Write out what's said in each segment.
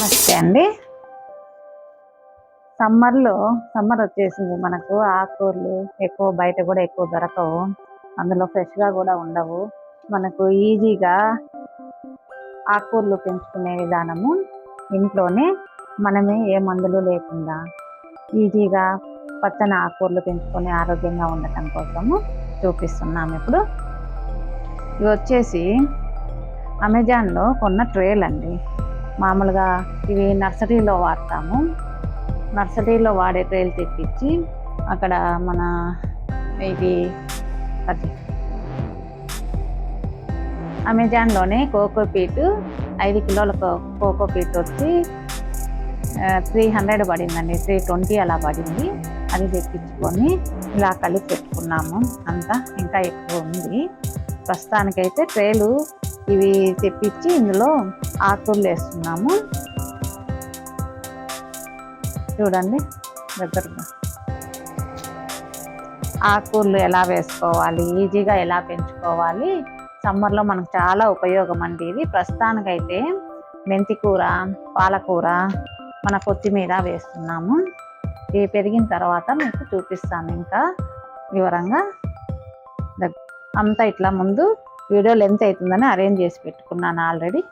నమస్తే అండి. సమ్మర్లో సమ్మర్ వచ్చేసింది మనకు. ఆకుకూరలు ఎక్కువ బయట కూడా ఎక్కువ దొరకవు. అందులో ఫ్రెష్గా కూడా ఉండవు. మనకు ఈజీగా ఆకుకూరలు పెంచుకునే విధానము ఇంట్లోనే మనమే ఏ మందులు లేకుండా ఈజీగా పచ్చని ఆకుకూరలు పెంచుకొని ఆరోగ్యంగా ఉండటం కోసము చూపిస్తున్నాము ఇప్పుడు. ఇవి వచ్చేసి అమెజాన్లో కొన్న ట్రేలు అండి మామూలుగా ఇవి నర్సరీలో వాడతాము. నర్సరీలో వాడే ట్రేలు తెప్పించి అక్కడ మన ఇది అది అమెజాన్లోనే కోకో పీట్ ఐదు కిలోల కో- కోకో పీట్ వచ్చి త్రీ హండ్రెడ్ పడిందండి. త్రీ ట్వంటీ అలా పడింది. అది తెప్పించుకొని ఇలా కలిపి పెట్టుకున్నాము. అంతా ఇంకా ఎక్కువ ఉంది. ప్రస్తుతానికైతే ట్రేలు ఇవి తెప్పించి ఇందులో ఆకుకూరలు వేస్తున్నాము. చూడండి దగ్గరగా. ఆకుకూరలు ఎలా వేసుకోవాలి ఈజీగా ఎలా పెంచుకోవాలి సమ్మర్లో మనకు చాలా ఉపయోగం అండి ఇది. ప్రస్తుతానికైతే మెంతి కూర పాలకూర మన కొత్తిమీర వేస్తున్నాము. ఇవి పెరిగిన తర్వాత మీకు చూపిస్తాను ఇంకా వివరంగా. దగ్- అంతా ఇట్లా ముందు వీడియో లెంత్ అవుతుందని అరేంజ్ చేసి పెట్టుకున్నాను ఆల్రెడీ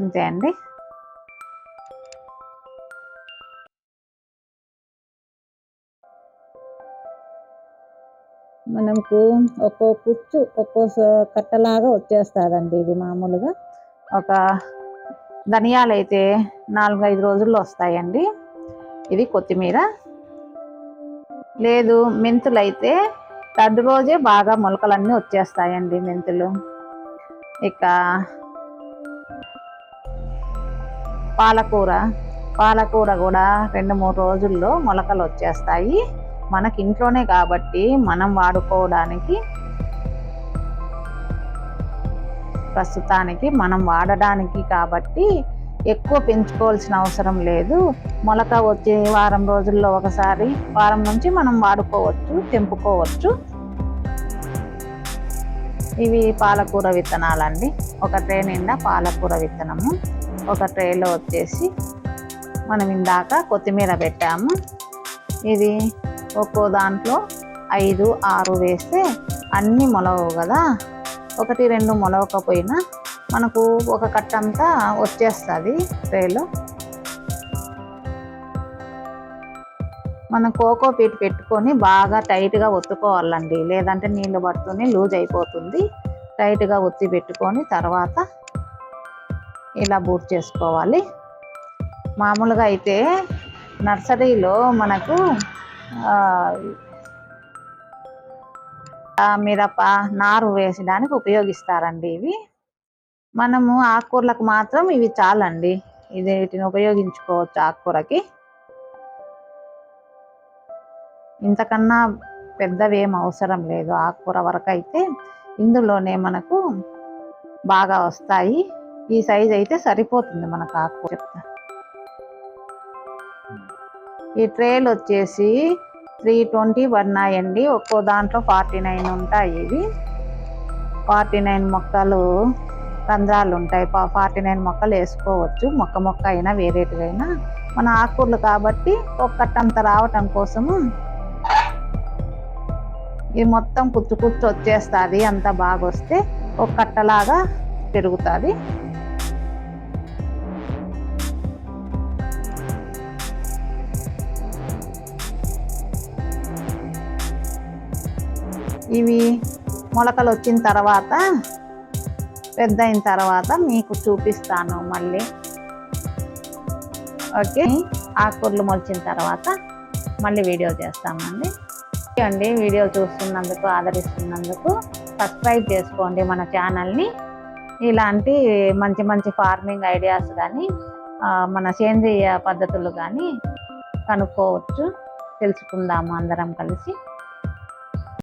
అంతే అండి. మనకు ఒక్కో కుచ్చు ఒక్కో కట్టలాగా వచ్చేస్తుందండి ఇది మామూలుగా. ఒక ధనియాలు అయితే నాలుగైదు రోజుల్లో వస్తాయండి. ఇది కొత్తిమీర. లేదు మెంతులు అయితే థర్డ్ రోజే బాగా మొలకలన్నీ వచ్చేస్తాయండి మెంతులు. ఇక పాలకూర. పాలకూర కూడా రెండు మూడు రోజుల్లో మొలకలు వచ్చేస్తాయి. మనకి ఇంట్లోనే కాబట్టి మనం వాడుకోవడానికి ప్రస్తుతానికి మనం వాడడానికి కాబట్టి ఎక్కువ పెంచుకోవాల్సిన అవసరం లేదు. మొలక వచ్చే వారం రోజుల్లో ఒకసారి వారం నుంచి మనం వాడుకోవచ్చు తెంపుకోవచ్చు. ఇవి పాలకూర విత్తనాలండి. ఒక ట్రే నిండా పాలకూర విత్తనము. ఒక ట్రేలో వచ్చేసి మనం ఇందాక కొత్తిమీర పెట్టాము. ఇది ఒక్కో దాంట్లో ఐదు ఆరు వేస్తే అన్నీ మొలవవు కదా. ఒకటి రెండు మొలవకపోయినా మనకు ఒక కట్ట అంతా వచ్చేస్తుంది ట్రేలో మనం కోకో పీట్ పెట్టుకొని బాగా టైట్గా ఒత్తుకోవాలండి. లేదంటే నీళ్ళు పడుతూనే లూజ్ అయిపోతుంది. టైట్గా ఒత్తి పెట్టుకొని తర్వాత ఇలా బూట్ చేసుకోవాలి. మామూలుగా అయితే నర్సరీలో మనకు మిరప నారు వేసడానికి ఉపయోగిస్తారండి ఇవి. మనము ఆకుకూరలకు మాత్రం ఇవి చాలండి. ఇది వీటిని ఉపయోగించుకోవచ్చు ఆకుకూరకి. ఇంతకన్నా పెద్దవి ఏం అవసరం లేదు. ఆకుకూర వరకు అయితే ఇందులోనే మనకు బాగా వస్తాయి. ఈ సైజ్ అయితే సరిపోతుంది మనకు ఆకుకూర చెప్తా. ఈ ట్రేలు వచ్చేసి త్రీ ట్వంటీ పడినాయండి. ఒక్కో దాంట్లో ఫార్టీ నైన్ ఉంటాయి ఇవి. ఫార్టీ నైన్ మొక్కలు రంధ్రాలు ఉంటాయి ఫార్టీ నైన్ మొక్కలు వేసుకోవచ్చు. మొక్క మొక్క అయినా వేరేటివైనా మన ఆకుకూరలు కాబట్టి ఒక్కటంత రావటం కోసము ఇది మొత్తం కుచ్చు కుచ్చు వచ్చేస్తుంది. అంత బాగా వస్తే ఒక కట్టలాగా పెరుగుతుంది. ఇవి మొలకలు వచ్చిన తర్వాత పెద్ద అయిన తర్వాత మీకు చూపిస్తాను మళ్ళీ. ఓకే? ఆకుకూరలు మొలిచిన తర్వాత మళ్ళీ వీడియో చేస్తామండి. ఓకే అండి వీడియో చూస్తున్నందుకు ఆదరిస్తున్నందుకు సబ్స్క్రైబ్ చేసుకోండి మన ఛానల్ని. ఇలాంటి మంచి మంచి ఫార్మింగ్ ఐడియాస్ కానీ మన సేంద్రియ పద్ధతులు కానీ కనుక్కోవచ్చు. తెలుసుకుందాము అందరం కలిసి.